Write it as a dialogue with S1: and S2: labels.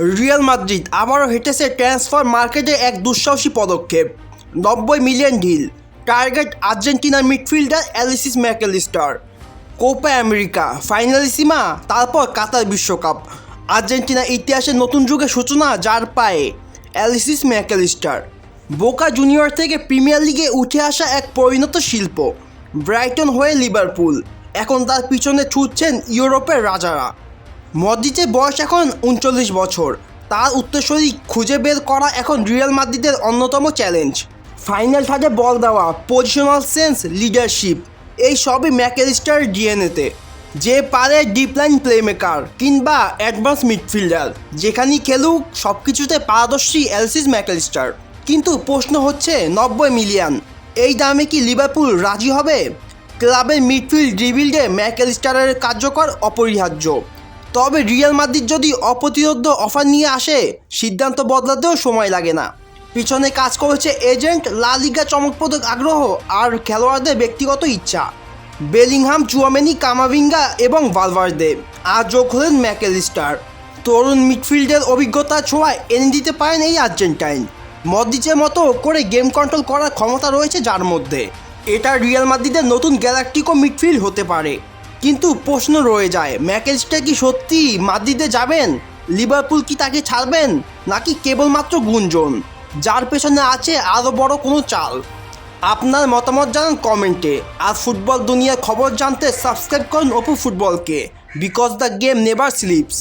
S1: Real Madrid আবারও হেঁটেছে transfer মার্কেটে এক দুঃসাহসী পদক্ষেপ। নব্বই মিলিয়ন ডিল। টার্গেট আর্জেন্টিনার midfielder Alexis Mac Allister. Copa America, Finalissima, তারপর কাতার বিশ্বকাপ। আর্জেন্টিনা ইতিহাসের নতুন যুগের সূচনা যার পায়ে অ্যালিসিস ম্যাকেলিস্টার। বোকা জুনিয়র থেকে প্রিমিয়ার লিগে উঠে আসা এক পরিণত শিল্প, ব্রাইটন হয়ে লিভারপুল। এখন তার পিছনে ছুটছেন ইউরোপের রাজারা। মদ্রিচের বয়স এখন উনচল্লিশ বছর। তার উত্তরসূরি খুঁজে বের করা এখন রিয়াল মাদ্রিদের অন্যতম চ্যালেঞ্জ। ফাইনাল থার্ডে বল দেওয়া পজিশনাল সেন্স লিডারশিপ, এই সবই ম্যাকেলিস্টার ডিএনএতে, যে পারে ডিপলাইন প্লেমেকার কিংবা অ্যাডভান্স মিডফিল্ডার, যেখানেই খেলুক সব কিছুতে পারদর্শী এলসিস ম্যাকেলিস্টার কিন্তু প্রশ্ন হচ্ছে, নব্বই মিলিয়ন, এই দামে কি লিভারপুল রাজি হবে? ক্লাবের মিডফিল্ড রিবিল্ডে ম্যাকেলিস্টারের কার্যকর অপরিহার্য। তবে রিয়াল মাদ্রিদ যদি অপ্রতিরোধ অফার নিয়ে আসে, সিদ্ধান্ত বদলাতেও সময় লাগে না। পিছনে কাজ করেছে এজেন্ট, লা লিগা চমকপ্রদ আগ্রহ আর খেলোয়াড়দের ব্যক্তিগত ইচ্ছা। বেলিংহাম, চুয়ামেনি, কামাভিঙ্গা এবং ভালভার্দে, আর যোগ হলেন ম্যাকেলিস্টার। তরুণ মিডফিল্ডের অভিজ্ঞতা ছোঁয়ায় এনে দিতে পারেন এই আর্জেন্টাইন। মদ্রিচের মতো করে গেম কন্ট্রোল করার ক্ষমতা রয়েছে যার মধ্যে। এটা রিয়াল মাদ্রিদের নতুন গ্যালাকটিকো মিডফিল্ড হতে পারে। কিন্তু প্রশ্ন রয়ে যায়, ম্যাকেজটা কি সত্যি মাদ্রিদে যাবেন? লিভারপুল কি তাকে ছাড়বেন? নাকি কেবলমাত্র গুঞ্জন? যার পেছনে আছে আরও বড় কোনো চাল? আপনার মতামত জানান কমেন্টে। আর ফুটবল দুনিয়ার খবর জানতে সাবস্ক্রাইব করুন অপু ফুটবলকে। Because the game never sleeps.